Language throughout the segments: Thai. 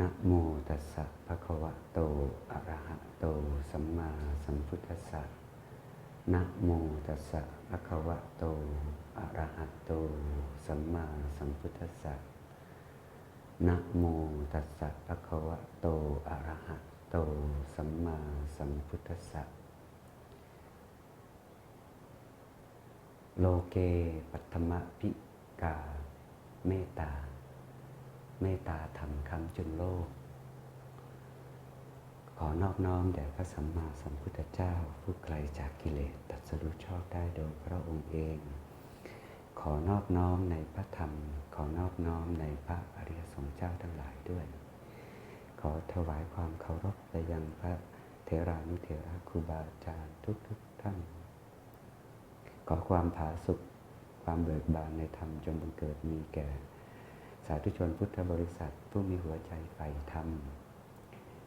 นะโมตัสสะภะคะวะโต อะระหะโต สัมมาสัมพุทธัสสะนะโมตัสสะภะคะวะโต อะระหะโต สัมมาสัมพุทธัสสะนะโมตัสสะภะคะวะโต อะระหะโต สัมมาสัมพุทธัสสะ โลเกปัตถมะพิกา เมตตา เมตตาธรรมคำจุนโลก ขอนอบน้อมแด่พระสัมมาสัมพุทธเจ้า ผู้ไกลจากกิเลสตรัสรู้ชอบได้โดยพระองค์เอง ขอนอบน้อมในพระธรรม ขอนอบน้อมในพระอริยสงฆ์เจ้าทั้งหลายด้วย ขอถวายความเคารพไปยังพระเทรานุเถระครูบาอาจารย์ทุกๆทท่าน ขอความผาสุกความเบิกบานในธรรมจงบังเกิดมีแก่ สาธุชนพุทธบริษัทผู้มีหัวใจใฝ่ธรรม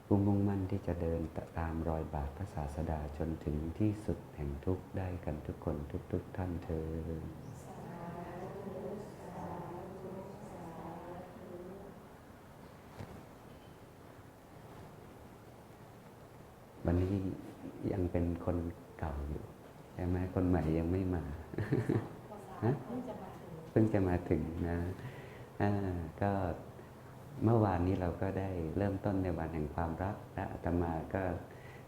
ผู้มุ่งมั่นที่จะเดินตามรอยบาทพระศาสดาจนถึงที่สุดแห่งทุกข์ได้กันทุกคนทุกๆทท่านเธอวันนี้ยังเป็นคนเก่าอยู่ใช่ไหมคนใหม่ยังไม่มาฮะเพิ่งจะมาถึงนะ ก็เมื่อวานนี้เราก็ได้เริ่มต้นในวันแห่งความรักและอาตมาก็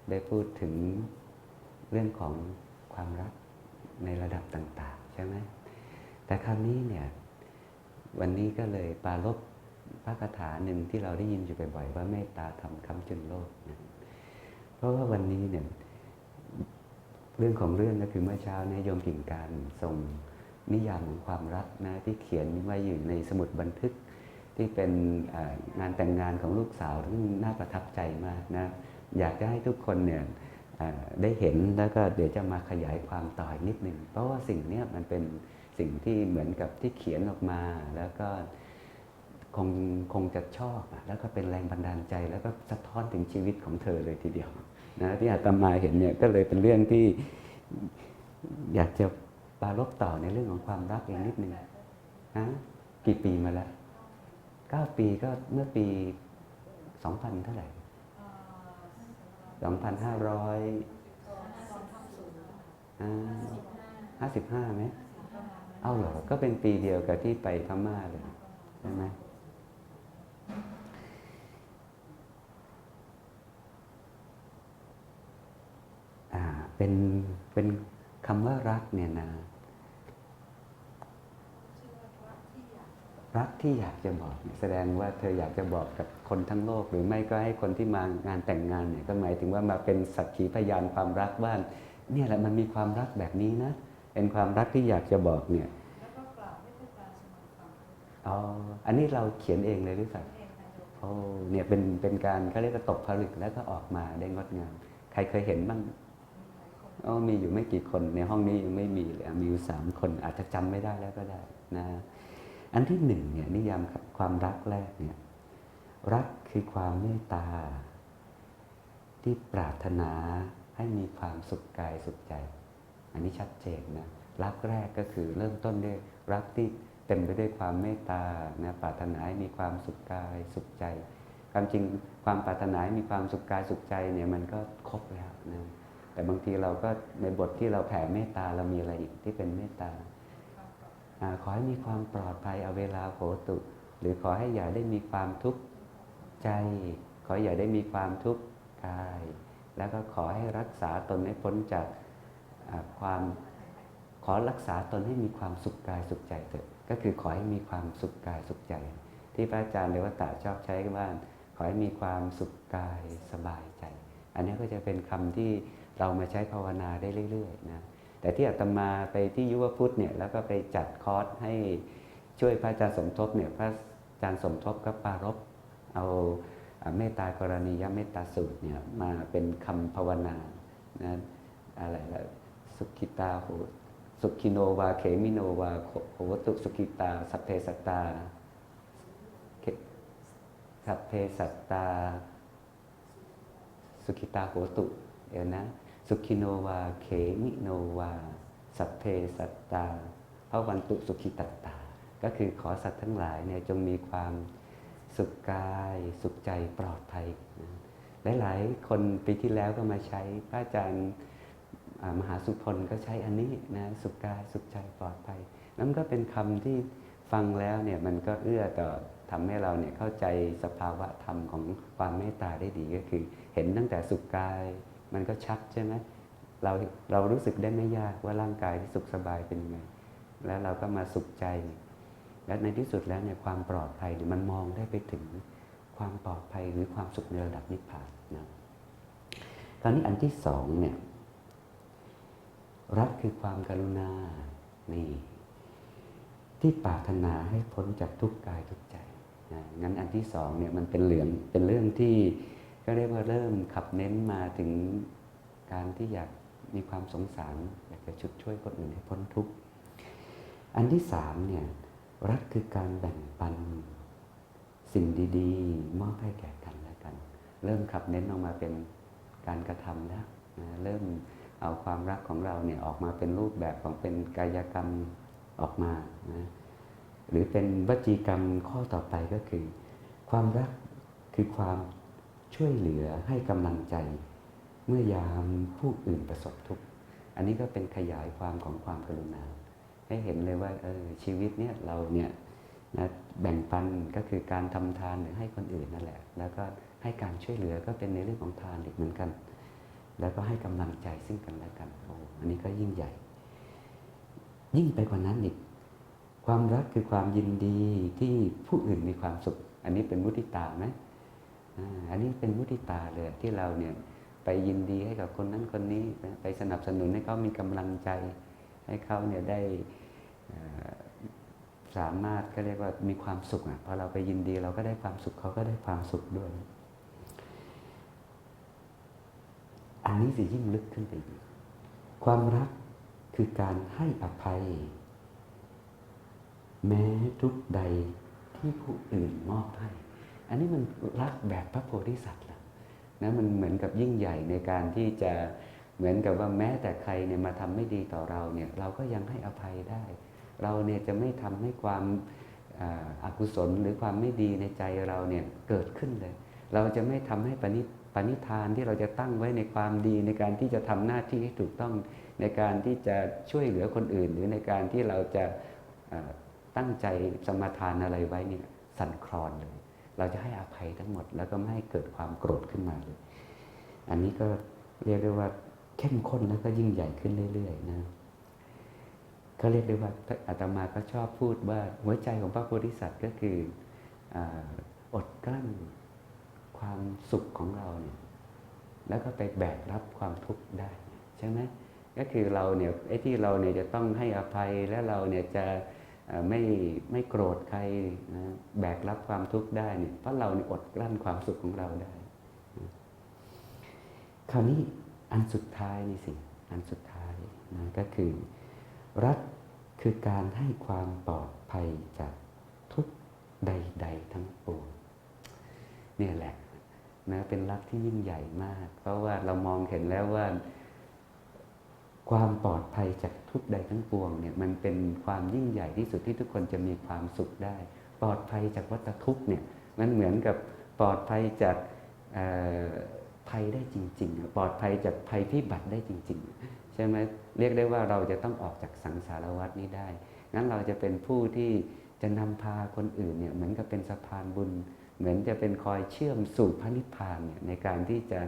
ได้พูดถึงเรื่องของความรักในระดับต่าง ๆ ใช่ไหมแต่คราวนี้เนี่ยวันนี้ก็เลยปรารบพระคาถาหนึ่งที่เราได้ยินอยู่บ่อยๆว่าเมตตาทำคำจุนโลกนะเพราะว่าวันนี้เนี่ยเรื่องของเรื่องก็คือเมื่อเช้าเนี่ยโยมกิ่งการส่ง นิยามของความรักนะที่เขียนไว้อยู่ในสมุดบันทึก ที่เป็นงานแต่งงานของลูกสาวที่น่าประทับใจมากนะอยากจะให้ทุกคนเนี่ยได้เห็นแล้วก็เดี๋ยวจะมาขยายความต่ออีกนิดหนึ่งเพราะว่าสิ่งเนี้ยมันเป็นสิ่งที่เหมือนกับที่เขียนออกมา แล้วก็คงคงจะชอบแล้วก็เป็นแรงบันดาลใจ แล้วก็สะท้อนถึงชีวิตของเธอเลยทีเดียวนะที่อาตมาเห็นเนี่ยก็เลยเป็นเรื่องที่อยากจะ ปารบต่อในเรื่องของความรักเอีกนิดหนึ่งฮะกี่ปีมาแล้วเก้าปีก็เมื่อปีสองพันเท่าไหร่สองพันห้าร้อยห้าสิบห้าไหมเอ้าเหรอ ก็เป็นปีเดียวกับที่ไปพม่าเลยใช่ไหมอ่าเป็นเป็นคำว่ารักเนี่ยนะ รักที่อยากจะบอกเนี่ยแสดงว่าเธออยากจะบอกกับคนทั้งโลก หรือไม่ก็ให้คนที่มางานแต่งงานเนี่ยก็หมายถึงว่ามาเป็นสักขีพยานความรักว่าเนี่ยแหละมันมีความรักแบบนี้นะ เป็นความรักที่อยากจะบอกเนี่ยแล้วก็กล่าวให้เป็นการสมันความอ๋ออันนี้เราเขียนเองเลยหรือเปล่าเองนะโยมโอ้เนี่ยเป็นเป็นการเขาเรียกว่าตกผลึกแล้วก็ออกมาได้งดงามใครเคยเห็นบ้างมีหลายคนอ๋อมีอยู่ไม่กี่คนในห้องนี้ยังไม่มีเลยอะมีอยู่สามคนอาจจะจำไม่ได้แล้วก็ได้นะ อันที่หนึ่งเนี่ยนิยามความรักแรกเนี่ยรักคือความเมตตา ที่ปรารถนาให้มีความสุขกายสุขใจ อันนี้ชัดเจนนะรักแรกก็คือเริ่มต้นด้วยรักที่เต็มไปด้วยความเมตตานะปรารถนาให้มีความสุขกายสุขใจ ความจริงความปรารถนาให้มีความสุขกายสุขใจเนี่ยมันก็ครบแล้วนะแต่บางทีเราก็ในบทที่เราแผ่เมตตาเรามีอะไรอีกที่เป็นเมตตาอา ขอให้มีความปลอดภัยเอาเวลาโหตุ หรือขอให้อย่าได้มีความทุกข์ใจ ขออย่าได้มีความทุกข์กาย แล้วก็ขอให้รักษาตนให้พ้นจากความขอรักษาตนให้มีความสุขกายสุขใจเถิดก็คือขอให้มีความสุขกายสุขใจ ที่พระอาจารย์เดวตาชอบใช้กันว่าขอให้มีความสุขกายสบายใจ อันนี้ก็จะเป็นคำที่เรามาใช้ภาวนาได้เรื่อยๆนะ แต่ที่อาตมาไปที่ยุวพุทธเนี่ยแล้วก็ไปจัดคอร์สให้ช่วยพระอาจารย์สมทบเนี่ยพระอาจารย์สมทบก็ปารบเอาเมตตากรณียเมตตาสูตรเนี่ยมาเป็นคำภาวนานะอะไรละสุขิตาโหสุขิโนวาเขมิโนวาโหตุสุขิตาสัพเพสัตตาสัพเพสัตตา สุขิตาโหตุ เดี๋ยวนะ สุขิโนวาเขมิโนวา สัพเพสัตตาพระวันตุสุขิตัตตา ก็คือขอสัตว์ทั้งหลายเนี่ยจงมีความสุขกาย สุขใจปลอดภัย หลายๆ คนปีที่แล้วก็มาใช้พระอาจารย์มหาสุพลก็ใช้อันนี้นะสุขกายสุขใจปลอดภัยนั่นก็เป็นคำที่ฟังแล้วเนี่ยมันก็เอื้อต่อทำให้เราเนี่ยเข้าใจสภาวะธรรมของความเมตตาได้ดีก็คือ เห็นตั้งแต่สุขกาย มันก็ชัดใช่ไหมเราเรารู้สึกได้ไม่ยากว่าร่างกายที่สุขสบายเป็นยังไง แล้วเราก็มาสุขใจ และในที่สุดแล้วเนี่ยความปลอดภัยเนี่ยมันมองได้ไปถึงความปลอดภัยหรือความสุขในระดับนิพพานนะคราวนี้อันที่สองเนี่ยรักคือความกรุณานี่ที่ปรารถนาให้พ้นจากทุกกายทุกใจนะงั้นอันที่สองเนี่ยมันเป็นเหลืองเป็นเรื่องที่ ก็เรียกว่าเริ่มขับเน้นมาถึงการที่อยากมีความสงสาร อยากจะชุดช่วยคนอื่นให้พ้นทุกข์อันที่สามเนี่ยรักคือการแบ่งปันสิ่งดีๆ มอบให้แก่กันและกัน เริ่มขับเน้นออกมาเป็นการกระทำแล้วนะเริ่มเอาความรักของเราเนี่ยออกมาเป็นรูปแบบของเป็นกายกรรมออกมานะหรือเป็นวจีกรรมข้อต่อไปก็คือ ความรักคือความ ช่วยเหลือให้กำลังใจ เมื่อยามผู้อื่นประสบทุกข์ อันนี้ก็เป็นขยายความของความกรุณา ให้เห็นเลยว่าเออชีวิตเนี่ยเราเนี่ยนะแบ่งปันก็คือการทำทานหรือให้คนอื่นนั่นแหละ แล้วก็ให้การช่วยเหลือก็เป็นในเรื่องของทานอีกเหมือนกัน แล้วก็ให้กำลังใจซึ่งกันและกันโอ้อันนี้ก็ยิ่งใหญ่ ยิ่งไปกว่านั้นอีกความรักคือความยินดีที่ผู้อื่นมีความสุข อันนี้เป็นมุทิตาไหม อันนี้เป็นมุทิตาเลยที่เราเนี่ยไปยินดีให้กับคนนั้นคนนี้นะไปสนับสนุนให้เขามีกำลังใจ ให้เขาเนี่ยได้สามารถก็เรียกว่ามีความสุขอะพอเราไปยินดีเราก็ได้ความสุขเขาก็ได้ความสุขด้วย อันนี้สิยิ่งลึกขึ้นไปอีกความรักคือการให้อภัย แม้ทุกใดที่ผู้อื่นมอบให้ อันนี้มันรักแบบพระโพธิสัตว์ละนะมันเหมือนกับยิ่งใหญ่ในการที่จะเหมือนกับว่าแม้แต่ใครเนี่ยมาทำไม่ดีต่อเราเนี่ยเราก็ยังให้อภัยได้ เราเนี่ยจะไม่ทำให้ความอากุศลหรือความไม่ดีในใจเราเนี่ยเกิดขึ้นเลย เราจะไม่ทำให้ปณิปณิธานที่เราจะตั้งไว้ในความดีในการที่จะทำหน้าที่ให้ถูกต้องในการที่จะช่วยเหลือคนอื่น หรือในการที่เราจะตั้งใจสมาทานอะไรไว้เนี่ยสั่นคลอนเลย เราจะให้อภัยทั้งหมด แล้วก็ไม่ให้เกิดความโกรธขึ้นมาเลย อันนี้ก็เรียกได้ว่าเข้มข้นแล้วก็ยิ่งใหญ่ขึ้นเรื่อยๆนะก็เรียกได้ว่าอาตมาก็ชอบพูดว่าหัวใจของพระโพธิสัตว์ก็คือออดกลั้นความสุขของเราเนี่ยแล้วก็ไปแบกรับความทุกข์ได้ใช่ไหมก็คือเราเนี่ยไอ้ที่เราเนี่ยจะต้องให้อภัยและเราเนี่ยจะ ไม่ไม่โกรธใครนะแบกรับความทุกข์ได้เนี่ยเพราะเราเนี่ยอดกลั้นความสุขของเราได้ คราวนี้อันสุดท้ายนี่สิอันสุดท้ายนะก็คือ รักคือการให้ความปลอดภัยจากทุกข์ใด ๆ ทั้งปวงเนี่ยแหละนะเป็นรักที่ยิ่งใหญ่มาก เพราะว่าเรามองเห็นแล้วว่า ความปลอดภัยจากทุกใดทั้งปวงเนี่ยมันเป็นความยิ่งใหญ่ที่สุดที่ทุกคนจะมีความสุขได้ ปลอดภัยจากวัฏทุกเนี่ยมันเหมือนกับปลอดภัยจากภัยได้จริง ๆ ปลอดภัยจากภัยพิบัติได้จริง ๆ ใช่ไหมเรียกได้ว่าเราจะต้องออกจากสังสารวัฏนี้ได้งั้นเราจะเป็นผู้ที่จะนำพาคนอื่นเนี่ยเหมือนกับเป็นสะพานบุญ เหมือนจะเป็นคอยเชื่อมสู่พระนิพพานเนี่ยในการที่จะ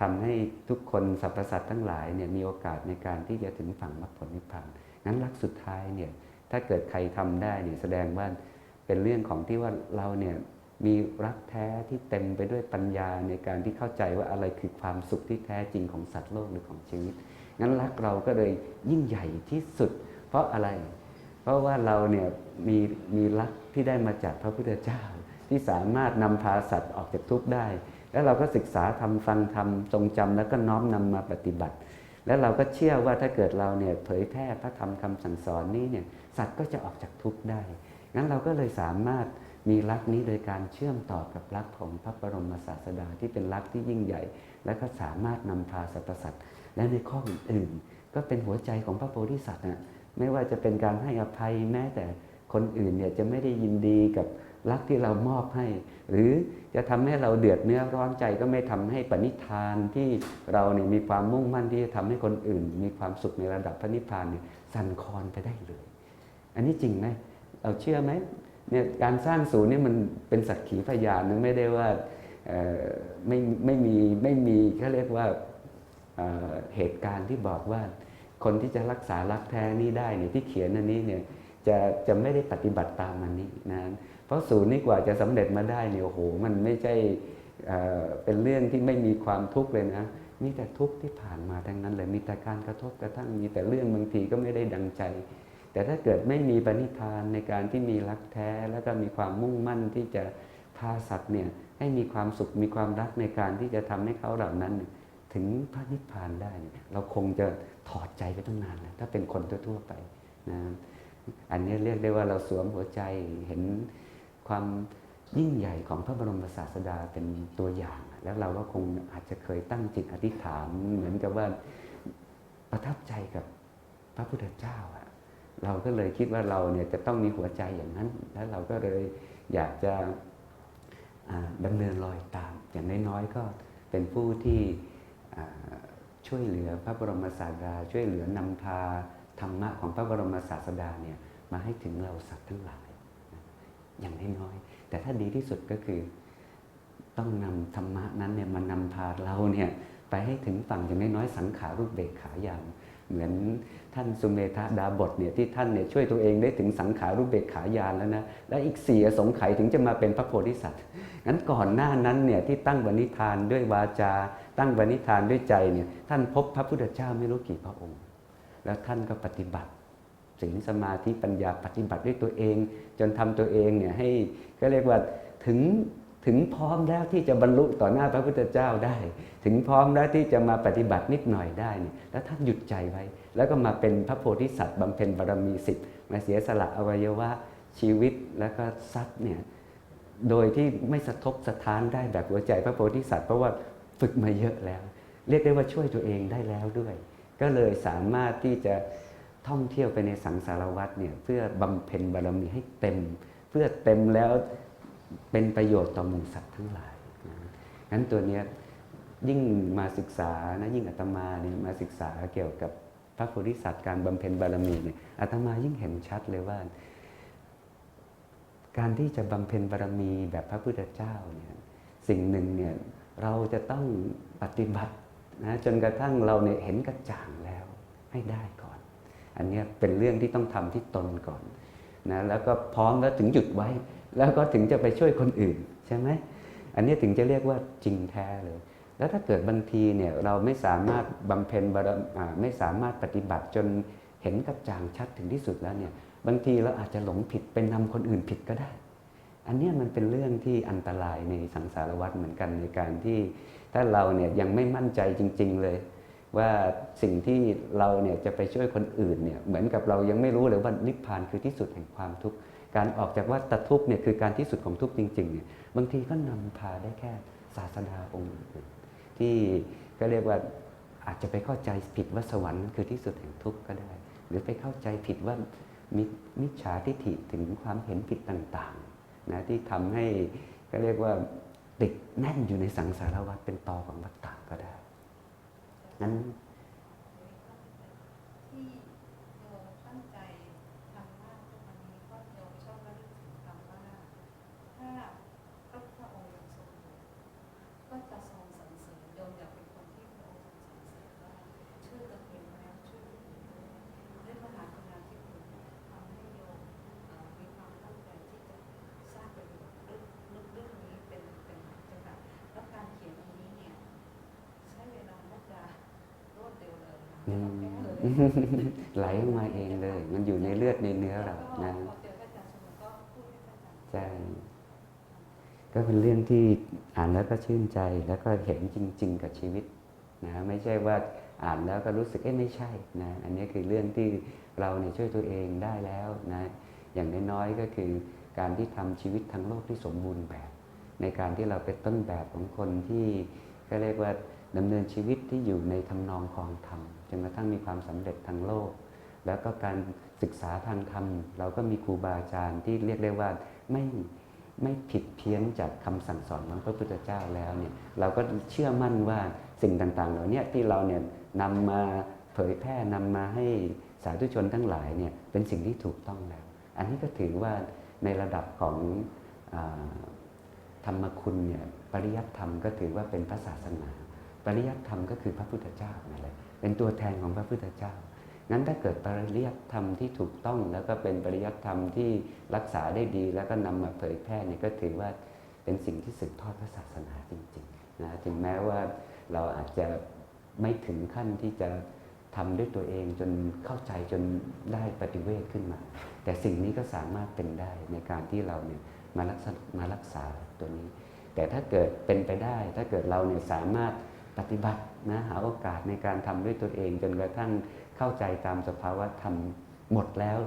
ทำให้ทุกคนสรรพสัตว์ทั้งหลายเนี่ยมีโอกาสในการที่จะถึงฝั่งมรรคผลนิพพานงั้นรักสุดท้ายเนี่ยถ้าเกิดใครทำได้เนี่ยแสดงว่าเป็นเรื่องของที่ว่าเราเนี่ยมีรักแท้ที่เต็มไปด้วยปัญญาในการที่เข้าใจว่าอะไรคือความสุขที่แท้จริงของสัตว์โลกหรือของชีวิต งั้นรักเราก็เลยยิ่งใหญ่ที่สุด เพราะอะไร เพราะว่าเราเนี่ยมีมีรักที่ได้มาจากพระพุทธเจ้า ที่สามารถนำพาสัตว์ออกจากทุกข์ได้ แล้วเราก็ศึกษาทำฟังทำทรงจำแล้วก็น้อมนำมาปฏิบัติ แล้วเราก็เชื่อว่าถ้าเกิดเราเนี่ยเผยแพร่พระธรรมคำสั่งสอนนี้เนี่ยสัตว์ก็จะออกจากทุกข์ได้งั้นเราก็เลยสามารถมีรักนี้โดยการเชื่อมต่อกับรักของพระบรมศาสดาที่เป็นรักที่ยิ่งใหญ่ และก็สามารถนำพาสรรพสัตว์และในข้ออื่นๆก็เป็นหัวใจของพระโพธิสัตว์นะไม่ว่าจะเป็นการให้อภัยแม้แต่คนอื่นเนี่ยจะไม่ได้ยินดีกับ รักที่เรามอบให้ หรือจะทำให้เราเดือดเนื้อร้อนใจก็ไม่ทำให้ปณิธานที่เราเนี่ยมีความมุ่งมั่นที่จะทำให้คนอื่น มีความสุขในระดับพระนิพพานเนี่ยสั่นคลอนไปได้เลย อันนี้จริงไหมเราเชื่อไหมเนี่ยการสร้างศูนย์เนี่ยมันเป็นสักขีพยานนะไม่ได้ว่าเออไม่ไม่มีไม่มีเขาเรียกว่าเเหตุการณ์ที่บอกว่าคนที่จะรักษารักแท้นี้ได้เนี่ยที่เขียนอันนี้เนี่ยจะจะไม่ได้ปฏิบัติตามมันนี้นะ เพราะศูนย์นี่กว่าจะสำเร็จมาได้เนี่ยโอ้โหมันไม่ใช่เป็นเรื่องที่ไม่มีความทุกข์เลยนะ มีแต่ทุกข์ที่ผ่านมาทั้งนั้นเลยมีแต่การกระทบกระทั่งมีแต่เรื่องบางทีก็ไม่ได้ดังใจ แต่ถ้าเกิดไม่มีปณิธานในการที่มีรักแท้ แล้วก็มีความมุ่งมั่นที่จะพาสัตว์เนี่ยให้มีความสุขมีความรักในการที่จะทำให้เขาเหล่านั้น ถึงพระนิพพานได้เนี่ยเราคงจะถอดใจไปตั้งนานแล้วถ้าเป็นคนทั่วๆไปนะอันนี้เรียกได้ว่าเราสวมหัวใจเห็น ความยิ่งใหญ่ของพระบรมศาสดาเป็นตัวอย่าง แล้วเราก็คงอาจจะเคยตั้งจิตอธิษฐาน เหมือนกับว่าประทับใจกับพระพุทธเจ้าอะเราก็เลยคิดว่าเราเนี่ยจะต้องมีหัวใจอย่างนั้น แล้วเราก็เลยอยากจะอ่าดำเนินรอยตาม อย่างน้อยๆก็เป็นผู้ที่ช่วยเหลือพระบรมศาสดา ช่วยเหลือนำพาธรรมะของพระบรมศาสดาเนี่ยมาให้ถึงเราสัตว์ทั้งหลาย อย่างน้อยๆแต่ถ้าดีที่สุดก็คือ ต้องนำธรรมะนั้นเนี่ยมานำพาเราเนี่ยไปให้ถึงฝั่งอย่างน้อยๆสังขารูปเบกขายานเหมือนท่านสุเมธาดาบทเนี่ยที่ท่านเนี่ยช่วยตัวเองได้ถึงสังขารูปเบกขายานแล้วนะแล้วอีกสี่สงไขยถึงจะมาเป็นพระโพธิสัตว์งั้นก่อนหน้านั้นเนี่ยที่ตั้งบณิธานด้วยวาจา ตั้งบณิธานด้วยใจเนี่ยท่านพบพระพุทธเจ้าไม่รู้กี่พระองค์ แล้วท่านก็ปฏิบัติ ศีลสมาธิปัญญาปฏิบัติด้วยตัวเอง จนทำตัวเองเนี่ยให้ก็เรียกว่าถึงถึงพร้อมแล้วที่จะบรรลุต่อหน้าพระพุทธเจ้าได้ ถึงพร้อมแล้วที่จะมาปฏิบัตินิดหน่อยได้เนี่ยแล้วท่านหยุดใจไว้ แล้วก็มาเป็นพระโพธิสัตว์บำเพ็ญบารมีสิบมาเสียสละอวัยวะชีวิตแล้วก็ทรัพย์เนี่ยโดยที่ไม่สะทกสะท้านได้แบบหัวใจพระโพธิสัตว์เพราะว่าฝึกมาเยอะแล้ว เรียกได้ว่าช่วยตัวเองได้แล้วด้วย ก็เลยสามารถที่จะ ท่องเที่ยวไปในสังสารวัฏเนี่ยเพื่อบำเพ็ญบารมีให้เต็ม เพื่อเต็มแล้วเป็นประโยชน์ต่อมู่สัตว์ทั้งหลายนะงั้นตัวเนี้ยยิ่งมาศึกษานะยิ่งอาตมาเนี่ยมาศึกษาเกี่ยวกับพระโพธิสัตว์การบำเพ็ญบารมีเนี่ยอาตมายิ่งเห็นชัดเลยว่า การที่จะบำเพ็ญบารมีแบบพระพุทธเจ้าเนี่ยสิ่งหนึ่งเนี่ยเราจะต้องปฏิบัตินะจนกระทั่งเราเนี่ยเห็นกระจ่างแล้วให้ได้ อันนี้เป็นเรื่องที่ต้องทำที่ตนก่อนนะแล้วก็พร้อมแล้วถึงหยุดไว้ แล้วก็ถึงจะไปช่วยคนอื่นใช่ไหมอันนี้ถึงจะเรียกว่าจริงแท้เลยแล้วถ้าเกิดบางทีเนี่ยเราไม่สามารถบำเพ็ญบารมีไม่สามารถปฏิบัติจนเห็นกระจ่างชัดถึงที่สุดแล้วเนี่ยบางทีเราอาจจะหลงผิดเป็นนำคนอื่นผิดก็ได้ อันนี้มันเป็นเรื่องที่อันตรายในสังสารวัฏเหมือนกันในการที่ถ้าเราเนี่ยยังไม่มั่นใจจริง ๆ เลย ว่าสิ่งที่เราเนี่ยจะไปช่วยคนอื่นเนี่ยเหมือนกับเรายังไม่รู้เลยว่านิพพานคือที่สุดแห่งความทุกข์การออกจากวัฏทุกข์เนี่ยคือการที่สุดของทุกข์จริงๆเนี่ยบางทีก็นำพาได้แค่ศาสดาองค์อื่นที่ก็เรียกว่าอาจจะไปเข้าใจผิดว่าสวรรค์คือที่สุดแห่งทุกข์ก็ได้ หรือไปเข้าใจผิดว่ามิมิจฉาทิฏฐิถึงความเห็นผิดต่างๆนะที่ทำให้ก็เรียกว่าติดแน่นอยู่ในสังสารวัฏเป็นตอของวัฏฏะก็ได้ งั้น ที่โยมตั้งใจทำมากทุกวันนี้ก็โยมชอบระลึกถึงคำว่าถ้าพระพุทธองค์ยังทรงอยู่ก็จะทรงสรรเสริญโยมอยากเป็นคนที่พระองค์ทรงสรรเสริญว่าช่วยตัวเองแล้วช่วยคนอื่นด้วยด้วยมหากรุณาธิคุณทำให้โยมเอ่อมีความตั้งใจที่จะสร้างประโยชน์เรื่องเรื่องนี้เป็นเป็นจังหวะแล้วการเขียนตรงนี้เนี่ย ใช้เวลาน่าจะรวดเร็วเลยค่ะ อื ไม่มต้องแก้เลยไหลออกมาเองเลย มันอยู่ในเลือดในเนื้อเรานะใช่ก็เป็นเรื่องที่อ่านแล้วก็ชื่นใจแล้วก็เห็นจริง ๆ กับชีวิตนะไม่ใช่ว่าอ่านแล้วก็รู้สึกเอ๊ะไม่ใช่นะอันนี้คือเรื่องที่เราเนี่ยช่วยตัวเองได้แล้วนะอย่างน้อยๆก็คือการที่ทำชีวิตทางโลกที่สมบูรณ์แบบ ในการที่เราเป็นต้นแบบของคนที่ก็เรียกว่าดำเนินชีวิตที่อยู่ในทำนองคลองธรรม นกระทั่งมีความสำเร็จทางโลก แล้วก็การศึกษาทางธรรม เราก็มีครูบาอาจารย์ที่เรียกได้ว่าไม่ไม่ผิดเพี้ยนจากคำสั่งสอนของพระพุทธเจ้าแล้วเนี่ยเราก็เชื่อมั่นว่าสิ่งต่างๆ เหล่านี้ที่เราเนี่ยนำมาเผยแพร่นำมาให้สาธุชนทั้งหลายเนี่ยเป็นสิ่งที่ถูกต้องแล้ว อันนี้ก็ถือว่าในระดับของอธรรมคุณเนี่ยปริยัติธรรมก็ถือว่าเป็นพระศาสนา ปริยัติธรรมก็คือพระพุทธเจ้านั่นแหละ เป็นตัวแทนของพระพุทธเจ้างั้นถ้าเกิดปริยัติธรรมที่ถูกต้อง แล้วก็เป็นปริยัติธรรมที่รักษาได้ดี แล้วก็นำมาเผยแพร่เนี่ยก็ถือว่าเป็นสิ่งที่สืบทอดพระศาสนาจริงๆนะถึงแม้ว่าเราอาจจะไม่ถึงขั้นที่จะทำด้วยตัวเองจนเข้าใจจนได้ปฏิเวทขึ้นมา แต่สิ่งนี้ก็สามารถเป็นได้ในการที่เราเนี่ยมารักษามารักษาตัวนี้ แต่ถ้าเกิดเป็นไปได้ ถ้าเกิดเราเนี่ยสามารถ ปฏิบัตินะหาโอกาสในการทำด้วยตัวเองจนกระทั่งเข้าใจตามสภาวะธรรมหมดแล้ว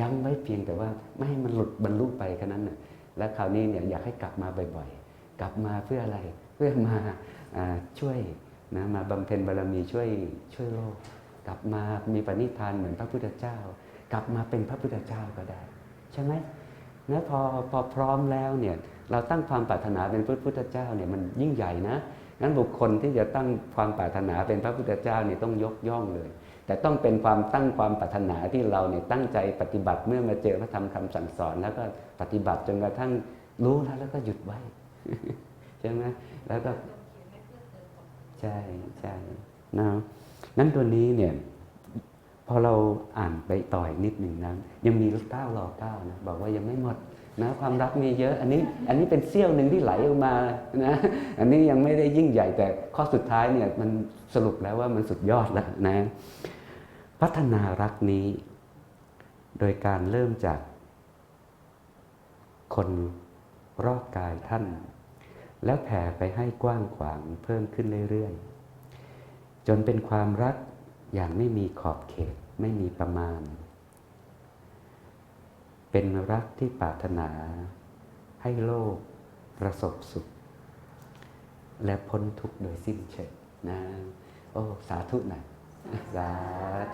ยั้งไว้เพียงแต่ว่าไม่ให้มันหลุดบรรลุไปแค่นั้นน่ะและคราวนี้เนี่ยอยากให้กลับมาบ่อยๆ กลับมาเพื่ออะไรเพื่อมาอ่าช่วยนะมาบำเพ็ญบารมีช่วยช่วยโลก กลับมามีปณิธานเหมือนพระพุทธเจ้า กลับมาเป็นพระพุทธเจ้าก็ได้ ใช่ไหมนะพอพอพร้อมแล้วเนี่ยเราตั้งความปรารถนาเป็นพระพุทธเจ้าเนี่ยมันยิ่งใหญ่นะ งั้นบุคคลที่จะตั้งความปรารถนาเป็นพระพุทธเจ้าเนี่ยต้องยกย่องเลย แต่ต้องเป็นความตั้งความปรารถนาที่เราเนี่ยตั้งใจปฏิบัติเมื่อมาเจอพระธรรมคำสั่งสอน แล้วก็ปฏิบัติจนกระทั่งรู้แล้วแล้วก็หยุดไว้ใช่ไหมแล้วก็ให้เพื่อเธอตกใช่ใช่นะนั้นตัวนี้เนี่ยพอเราอ่านไปต่อยนิดหนึ่งนะยังมีเก้ารอเก้านะบอกว่ายังไม่หมด นะความรักมีเยอะอันนี้อันนี้เป็นเสี้ยวหนึ่งที่ไหลออกมานะอันนี้ยังไม่ได้ยิ่งใหญ่แต่ข้อสุดท้ายเนี่ยมันสรุปแล้วว่ามันสุดยอดแล้วนะพัฒนารักนี้ โดยการเริ่มจาก คนรอบกายท่าน แล้วแผ่ไปให้กว้างขวางเพิ่มขึ้นเรื่อยๆ จนเป็นความรักอย่างไม่มีขอบเขตไม่มีประมาณ เป็นรักที่ปรารถนา ให้โลกประสบสุข และพ้นทุกข์โดยสิ้นเชิงนะโอ้สาธุหนะสา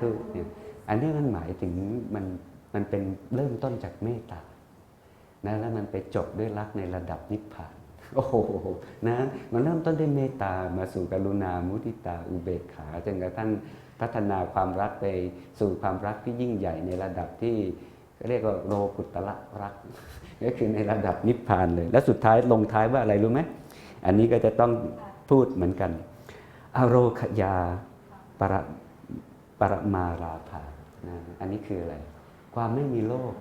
ธุเนี่ยอันนี้มันหมายถึงมันมันเป็นเริ่มต้นจากเมตตานะแล้วมันไปจบด้วยรักในระดับนิพพานโอ้โหนะมันเริ่มต้นด้วยเมตตามาสู่กรุณามุทิตาอุเบกขาจนกระทั่งพัฒนาความรักไปสู่ความรักที่ยิ่งใหญ่ในระดับที่ เรียกว่าโลกุตละรักก็คือในระดับนิพพานเลย และสุดท้ายลงท้ายว่าอะไรรู้ไหมอันนี้ก็จะต้องพูดเหมือนกัน อโรคยาปรปรมาราภานะอันนี้คืออะไร ความไม่มีโลก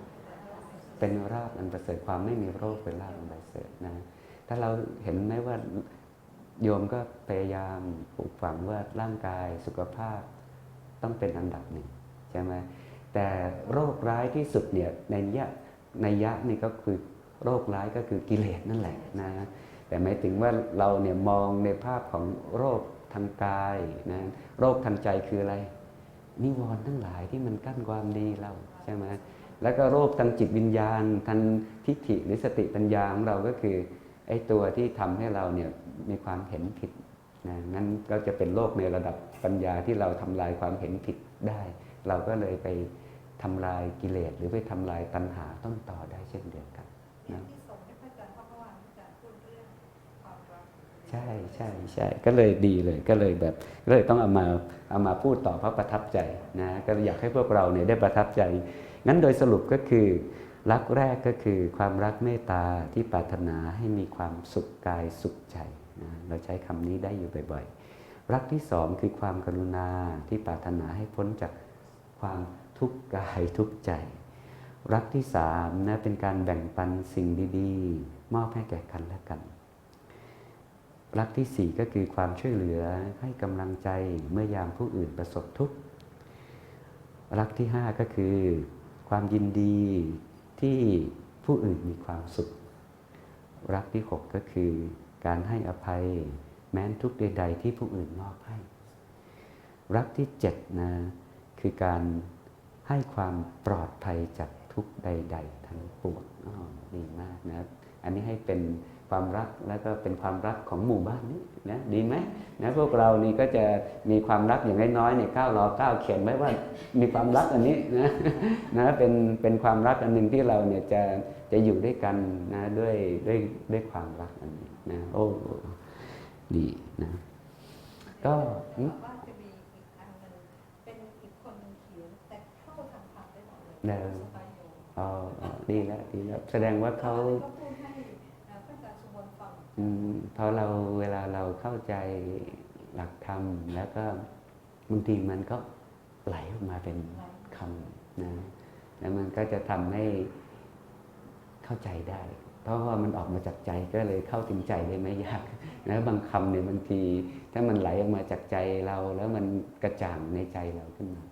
เป็นราบอันประเสริฐความไม่มีโรคเป็นราบอันประเสริฐนะถ้าเราเห็นไหมว่าโยมก็พยายามปลูกฝังว่าร่างกายสุขภาพต้องเป็นอันดับหนึ่งใช่ไหม แต่โรคร้ายที่สุดเนี่ยในยะในยะนี่ก็คือโรคร้ายก็คือกิเลสนั่นแหละนะแต่หมายถึงว่าเราเนี่ยมองในภาพของโรคทางกายนะโรคทางใจคืออะไร นิวรณ์ทั้งหลายที่มันกั้นความดีเราใช่ไหมแล้วก็โรคทางจิตวิญญาณทางทิฏฐิหรือสติปัญญาของเราก็คือไอ้ตัวที่ทำให้เราเนี่ยมีความเห็นผิดนะนั้นก็จะเป็นโรคในระดับปัญญาที่เราทำลายความเห็นผิดได้ เราก็เลยไปทำลายกิเลสหรือไปทำลายตัณหาต้นต่อได้เช่นเดียวกันเนี่ยที่ส่งให้พระอาจารย์เพราะเมื่อวานพระอาจารย์พูดเรื่องความรักใช่ใช่ใช่ก็เลยดีเลยก็เลยแบบก็เลยต้องเอามาเอามาพูดต่อเพราะประทับใจนะก็อยากให้พวกเราเนี่ยได้ประทับใจ งั้นโดยสรุปก็คือ รักแรกก็คือความรักเมตตาที่ปรารถนาให้มีความสุขกายสุขใจนะเราใช้คำนี้ได้อยู่บ่อยๆ รักที่สองคือความกรุณาที่ปรารถนาให้พ้นจาก ความทุกข์กายทุกข์ใจ รักที่สามนะเป็นการแบ่งปันสิ่งดีๆ มอบให้แก่กันและกัน รักที่สี่ก็คือความช่วยเหลือให้กำลังใจเมื่อยามผู้อื่นประสบทุกข์รักที่ห้าก็คือ ความยินดีที่ผู้อื่นมีความสุข รักที่หกก็คือการให้อภัยแม้นทุกใดๆที่ผู้อื่นมอบให้ รักที่เจ็ดนะ คือการให้ความปลอดภัยจากทุกใด ๆ ทั้งปวงดีมากนะอันนี้ให้เป็นความรักแล้วก็เป็นความรักของหมู่บ้านนี้นะดีไหมนะพวกเรานี่ก็จะมีความรักอย่างน้อยๆเนี่ยเก้ารอเก้าเขียนไว้ว่ามีความรักอันนี้นะนะเป็นเป็นความรักอันหนึ่งที่เราเนี่ยจะจะอยู่ด้วยกันนะด้วยด้วยด้วยความรักอันนี้นะโอ้ดีนะก็ ผ่านได้หมดเลยได้สไตล์โยอ๋ออ๋อดีแล้วดีแล้วแสดงว่าเขาก็พูดให้เอ่อพระอาจารย์สุวรรณฟังอืมพอเราเวลาเราเข้าใจหลักธรรม แล้วก็บางทีมันก็ไหลออกมาเป็นคำนะแล้วมันก็จะทำให้เข้าใจได้ เพราะว่ามันออกมาจากใจก็เลยเข้าถึงใจได้ไม่ยากนะบางคำเนี่ยบางที ถ้ามันไหลออกมาจากใจเรา แล้วมันกระจ่างในใจเราขึ้นมา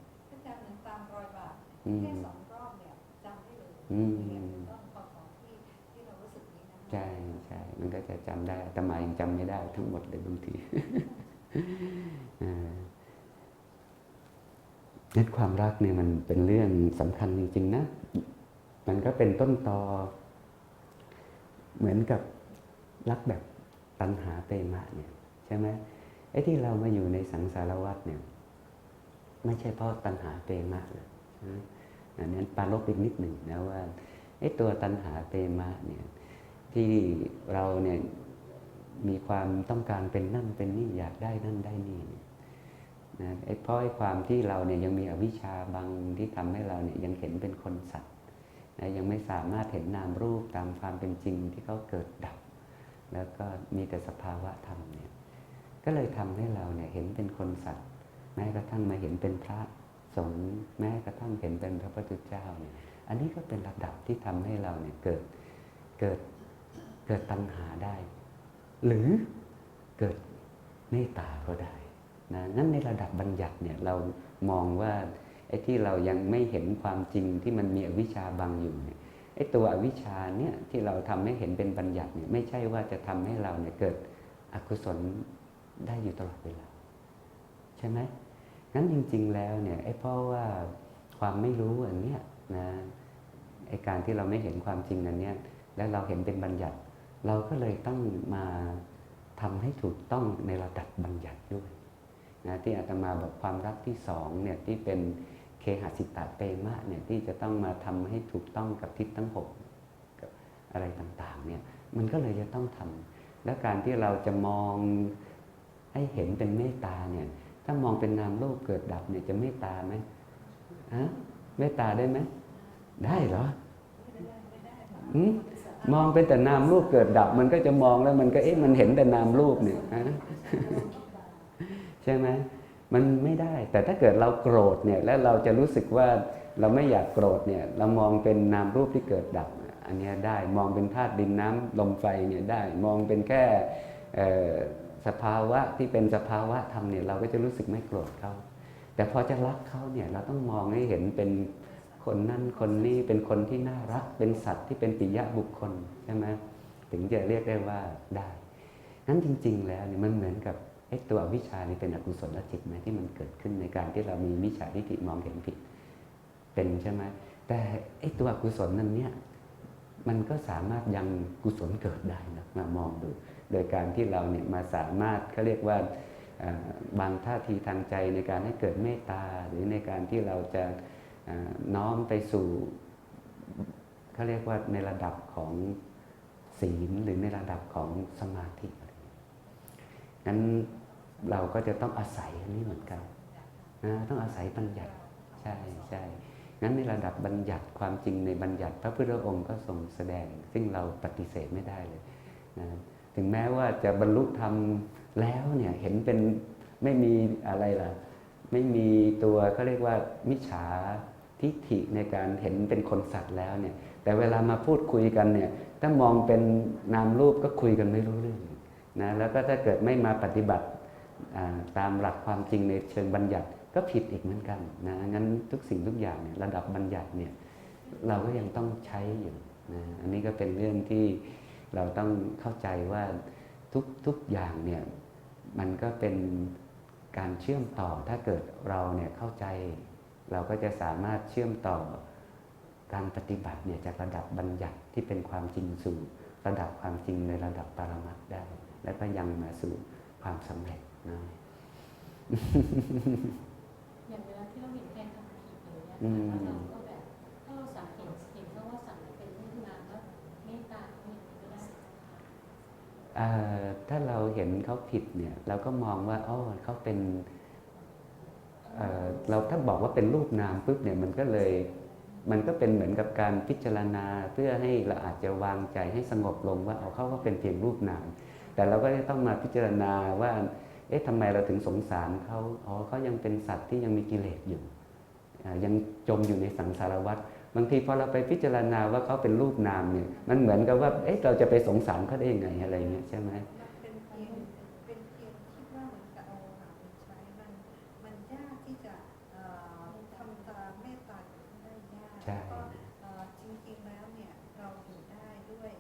แค่สองรอบเนี่ยจำได้เลยอืมเนี่ยต้องขอของที่ที่เรารู้สึกนี้นะใช่ใช่มันก็จะจำได้แต่มายังจำไม่ได้ทั้งหมดเลยบางทีอ่านั่นความรักเนี่ยมันเป็นเรื่องสำคัญจริง ๆ นะ มันก็เป็นต้นตอ เหมือนกับรักแบบตัณหาเตมะเนี่ยใช่ไหมไอ้ที่เรามาอยู่ในสังสารวัฏเนี่ย ไม่ใช่เพราะตัณหาเตมะเลยนะ อันนี้ปาลบอีกนิดหนึ่งนะว่าไอ้ตัวตัณหาเตมะเนี่ยที่เราเนี่ยมีความต้องการเป็นนั่นเป็นนี่อยากได้นั่นได้นี่นนะไอ้เพราะไอ้ความที่เราเนี่ยยังมีอวิชชาบางที่ทำให้เราเนี่ยยังเห็นเป็นคนสัตว์นะยังไม่สามารถเห็นนามรูปตามความเป็นจริงที่เขาเกิดดับ แล้วก็มีแต่สภาวะธรรมเนี่ยก็เลยทำให้เราเนี่ยเห็นเป็นคนสัตว์แม้กระทั่งมาเห็นเป็นพระ สงฆ์แม้กระทั่งเห็นเป็นพระพุทธเจ้าเนี่ยอันนี้ก็เป็นระดับที่ทำให้เราเนี่ยเกิดเกิดเกิดตัณหาได้ หรือเกิดเมตตาก็ได้นะงั้นในระดับบัญญัติเนี่ยเรามองว่าไอ้ที่เรายังไม่เห็นความจริงที่มันมีอวิชชาบังอยู่เนี่ยไอ้ตัวอวิชชาเนี่ยที่เราทำให้เห็นเป็นบัญญัติเนี่ยไม่ใช่ว่าจะทำให้เราเนี่ยเกิดอกุศลได้อยู่ตลอดเวลาใช่ไหม งั้นจริง ๆ แล้วเนี่ยไอ้เพราะว่าความไม่รู้อันเนี้ยนะไอ้การที่เราไม่เห็นความจริงอันเนี้ยแล้วเราเห็นเป็นบัญญัติ เราก็เลยต้องมาทำให้ถูกต้องในระดับบัญญัติด้วยนะที่อาตมาบอกความรักที่สองเนี่ยที่เป็นเคหสิตาเปมะเนี่ยที่จะต้องมาทำให้ถูกต้องกับทิศทั้งหกกับอะไรต่างๆเนี่ยมันก็เลยจะต้องทำและการที่เราจะมองให้เห็นเป็นเมตตาเนี่ย ถ้ามองเป็นนามรูปเกิดดับเนี่ยจะเมตตาไหมฮะเมตตาได้ไหมได้เหรออืมมองเป็นแต่นามรูปเกิดดับ มันก็จะมองแล้วมันก็เอ๊ะมันเห็นแต่นามรูปเนี่ยฮะใช่ไหมมันไม่ได้ แต่ถ้าเกิดเราโกรธเนี่ย แล้วเราจะรู้สึกว่าเราไม่อยากโกรธเนี่ย เรามองเป็นนามรูปที่เกิดดับ อันเนี้ยได้มองเป็นธาตุดินน้ำลมไฟเนี่ยได้ มองเป็นแค่เอ่อ สภาวะที่เป็นสภาวะธรรมเนี่ยเราก็จะรู้สึกไม่โกรธเขาแต่พอจะรักเขาเนี่ยเราต้องมองให้เห็นเป็นคนนั่นคนนี้เป็นคนที่น่ารัก เป็นสัตว์ที่เป็นปิยะบุคคลใช่ไหมถึงจะเรียกได้ว่าได้นั้นจริง ๆ แล้วเนี่ยมันเหมือนกับไอ้ตัววิชชานี่เป็นอกุศลจิตไหมที่มันเกิดขึ้นในการที่เรามีมิจฉาทิฏฐิมองเห็นผิดเป็นใช่ไหมแต่ไอ้ตัวอกุศลนั้นเนี่ยมันก็สามารถยังกุศลเกิดได้นะมามองดู โดยการที่เราเนี่ยมาสามารถเขาเรียกว่าบางท่าทีทางใจในการให้เกิดเมตตา หรือในการที่เราจะน้อมไปสู่เขาเรียกว่าในระดับของศีลหรือในระดับของสมาธิอะไรอย่างเงี้ยงั้นเราก็จะต้องอาศัยอันนี้เหมือนกันนะต้องอาศัยบัญญัติใช่ใช่งั้นในระดับบัญญัติความจริงในบัญญัติพระพุทธองค์ก็ทรงแสดง ซึ่งเราปฏิเสธไม่ได้เลยนะ ถึงแม้ว่าจะบรรลุธรรมแล้วเนี่ยเห็นเป็นไม่มีอะไรล่ะ ไม่มีตัวเขาเรียกว่ามิจฉาทิฏฐิในการเห็นเป็นคนสัตว์แล้วเนี่ย แต่เวลามาพูดคุยกันเนี่ย ถ้ามองเป็นนามรูปก็คุยกันไม่รู้เรื่องนะแล้วก็ถ้าเกิดไม่มาปฏิบัติตามหลักความจริงในเชิงบัญญัติก็ผิดอีกเหมือนกันนะงั้นทุกสิ่งทุกอย่างเนี่ยระดับบัญญัติเนี่ยเราก็ยังต้องใช้อยู่นะอันนี้ก็เป็นเรื่องที่ เราต้องเข้าใจว่าทุกทุกอย่างเนี่ยมันก็เป็นการเชื่อมต่อถ้าเกิดเราเนี่ยเข้าใจ เราก็จะสามารถเชื่อมต่อการปฏิบัติเนี่ยจากระดับบัญญัติที่เป็นความจริงสู่ระดับความจริงในระดับปรมัตถ์ได้ แล้วก็ยังมาสู่ความสำเร็จนะอย่างเวลาที่เราเห็นแกนทำผิดอย่างเงี้ยอืมแล้วเราก็แบบถ้าเราสั่งเห็นเห็นเขาว่าสั่งเป็นเรื่องงานแล้ว เอ่อ ถ้าเราเห็นเขาผิดเนี่ยเราก็มองว่าอ๋อเขาเป็นเเราถ้าบอกว่าเป็นรูปนามปุ๊บเนี่ยมันก็เลยมันก็เป็นเหมือนกับการพิจารณาเพื่อให้เราอาจจะวางใจให้สงบลงว่าเอาเขาก็เป็นเพียงรูปนาม แต่เราก็จะต้องมาพิจารณาว่าเอ๊ะทำไมเราถึงสงสารเขาอ๋อเขายังเป็นสัตว์ที่ยังมีกิเลสอยู่ยังจมอยู่ในสังสารวัฏ บางทีพอเราไปพิจารณาว่าเขาเป็นรูปนามเนี่ยมันเหมือนกับว่าเอ๊ะเราจะไปสงสารเขาได้ยังไงอะไรเงี้ยใช่ไหมมันเป็นเพียงเป็นเพียงคิดว่าเหมือนกับเอาหาเป็นใช้มันมันยากที่จะเอ่อทำตามเมตตาของท่านได้ยากใช่ก็เอ่อจริงๆแล้วเนี่ยเราอยู่ได้ด้วย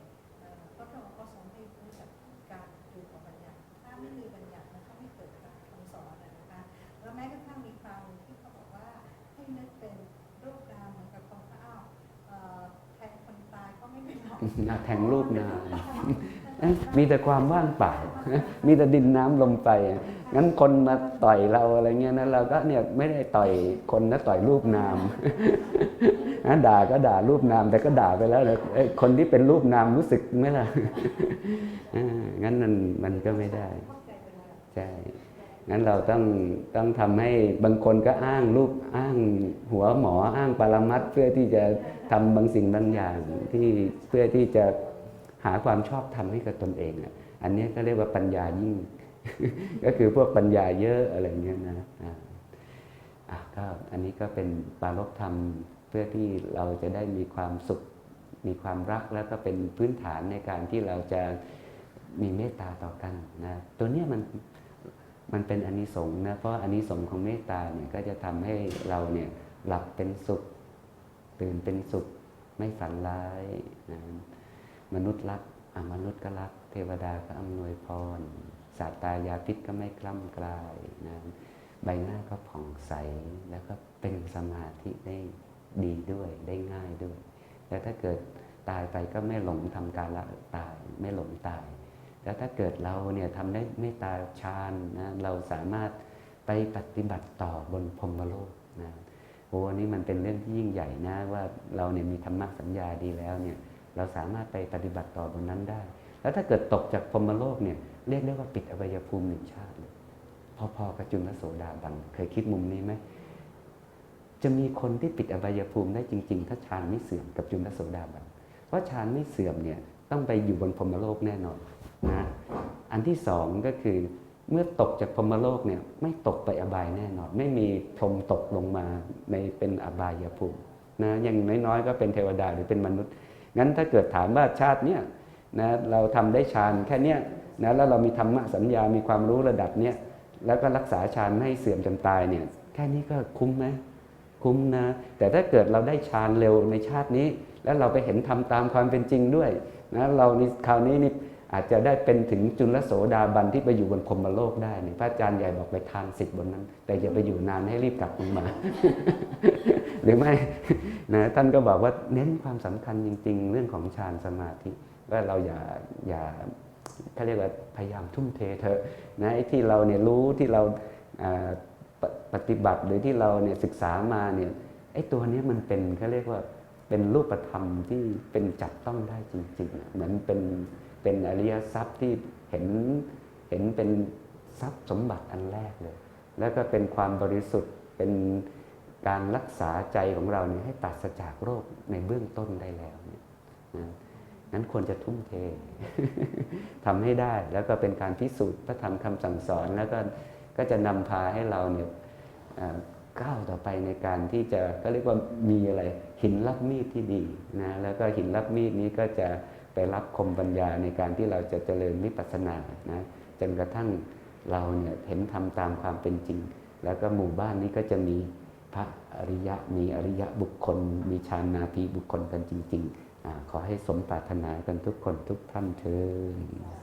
เอ่อพระธรรมก็ทรงให้รู้จักการดูของบัญญัติถ้าไม่มีบัญญัติมันก็ไม่เกิดการคำสอนอะนะคะแล้วแม้กระทั่งมีคราวหนึ่งที่เขาบอกว่าให้นึกเป็นรูปนา แทงรูปนามมีแต่ความว่างเปล่า มีแต่ดินน้ำลมไฟงั้นคนมาต่อยเราอะไรเงี้ยนะเราก็เนี่ยไม่ได้ต่อยคนนะต่อยรูปนามนะด่าก็ด่ารูปนาม แต่ก็ด่าไปแล้วเลยคนที่เป็นรูปนามรู้สึกไหมล่ะงั้นมันมันก็ไม่ได้ใช่ งั้นเราต้องต้องทำให้บางคนก็อ้างรูปอ้างหัวหมออ้างปรมัตเพื่อที่จะทำบางสิ่งบางอย่างที่เพื่อที่จะหาความชอบธรรมให้กับตนเองอะอันนี้ก็เรียกว่าปัญญายิ่ง ก็คือพวกปัญญาเยอะอะไรเงี้ยนะอ่าอะก็อันนี้ก็เป็นปารบธรรมเพื่อที่เราจะได้มีความสุขมีความรักแล้วก็เป็นพื้นฐานในการที่เราจะมีเมตตาต่อกันนะตัวเนี้ยมัน มันเป็นอนิสงส์นะเพราะอนิสงส์ของเมตตาเนี่ยก็จะทำให้เราเนี่ยหลับเป็นสุข ตื่นเป็นสุข ไม่ฝันร้ายนะมนุษย์รักอะมนุษย์ก็รัก เทวดาก็อำนวยพรสัตตายาพิษก็ไม่กล้ำกลายนะใบหน้าก็ผ่องใสแล้วก็เป็นสมาธิได้ดีด้วยได้ง่ายด้วย แล้วถ้าเกิดตายไปก็ไม่หลงทำการละตาย ไม่หลงตาย แล้วถ้าเกิดเราเนี่ยทำได้เมตตาฌานนะเราสามารถไปปฏิบัติต่อบนพรมโลกนะโอ้อันนี้มันเป็นเรื่องที่ยิ่งใหญ่นะว่าเราเนี่ยมีธรรมะสัญญาดีแล้วเนี่ยเราสามารถไปปฏิบัติต่อบนนั้นได้ แล้วถ้าเกิดตกจากพรมโลกเนี่ยเรียกได้ว่าปิดอวัยภูมิหนึ่งชาติเลยพอๆกับจุลโสดาบันเคยคิดมุมนี้ไหมจะมีคนที่ปิดอบายภูมิได้จริง ๆ ถ้าฌานไม่เสื่อมกับจุลโสดาบันเพราะฌานไม่เสื่อมเนี่ยต้องไปอยู่บนพรมโลกแน่นอน นะอันที่สองก็คือเมื่อตกจากพรมโลกเนี่ยไม่ตกไปอบายแน่นอน ไม่มีพรมตกลงมาในเป็นอบายภูมินะอย่างน้อยๆ ก็เป็นเทวดาหรือเป็นมนุษย์ งั้นถ้าเกิดถามว่าชาติเนี้ยนะเราทำได้ฌานแค่เนี้ยนะแล้วเรามีธรรมะสัญญา มีความรู้ระดับเนี้ยแล้วก็รักษาฌานไม่ให้เสื่อมจนตายเนี่ยแค่นี้ก็คุ้มไหมคุ้มนะ แต่ถ้าเกิดเราได้ฌานเร็วในชาตินี้ แล้วเราไปเห็นทำตามความเป็นจริงด้วยนะเรานี่คราวนี้นี่ อาจจะได้เป็นถึงจุลโสดาบันที่ไปอยู่บนพรหมโลกได้นี่พระอาจารย์ใหญ่บอกไปทานสิทธิ์บนนั้น แต่อย่าไปอยู่นานให้รีบกลับลงมา หรือไม่นะท่านก็บอกว่าเน้นความสำคัญจริง ๆ เรื่องของฌานสมาธิว่าเราอย่าอย่าเขาเรียกว่าพยายามทุ่มเทเถอะนะไอ้ที่เราเนี่ยรู้ที่เราปปฏิบัติหรือที่เราเนี่ยศึกษามาเนี่ยไอ้ตัวนี้มันเป็นเขาเรียกว่าเป็นรูปธรรมที่เป็นจับต้องได้จริงๆเหมือนเป็นเป็นอริยทรัพย์ที่เห็นเห็นเป็นทรัพย์สมบัติอันแรกเลย แล้วก็เป็นความบริสุทธิ์เป็นการรักษาใจของเราเนี่ยให้ปราศจากโรคในเบื้องต้นได้แล้วเนี่ยนะนั้นควรจะทุ่มเททำให้ได้แล้วก็เป็นการพิสูจน์พระธรรมคำสั่งสอนแล้วก็ก็จะนำพาให้เราเนี่ยก้าวต่อไปในการที่จะก็เรียกว่ามีอะไรหินรับมีดที่ดีนะแล้วก็หินรับมีดนี้ก็จะ ไปรับคมปัญญาในการที่เราจะเจริญวิปัสสนานะจนกระทั่งเราเนี่ยเห็นทำตามความเป็นจริง แล้วก็หมู่บ้านนี้ก็จะมีพระอริยะมีอริยะบุคคล มีฌานนาภีบุคคลกันจริง ๆ ขอให้สมปรารถนากันทุกคนทุกท่านเถิด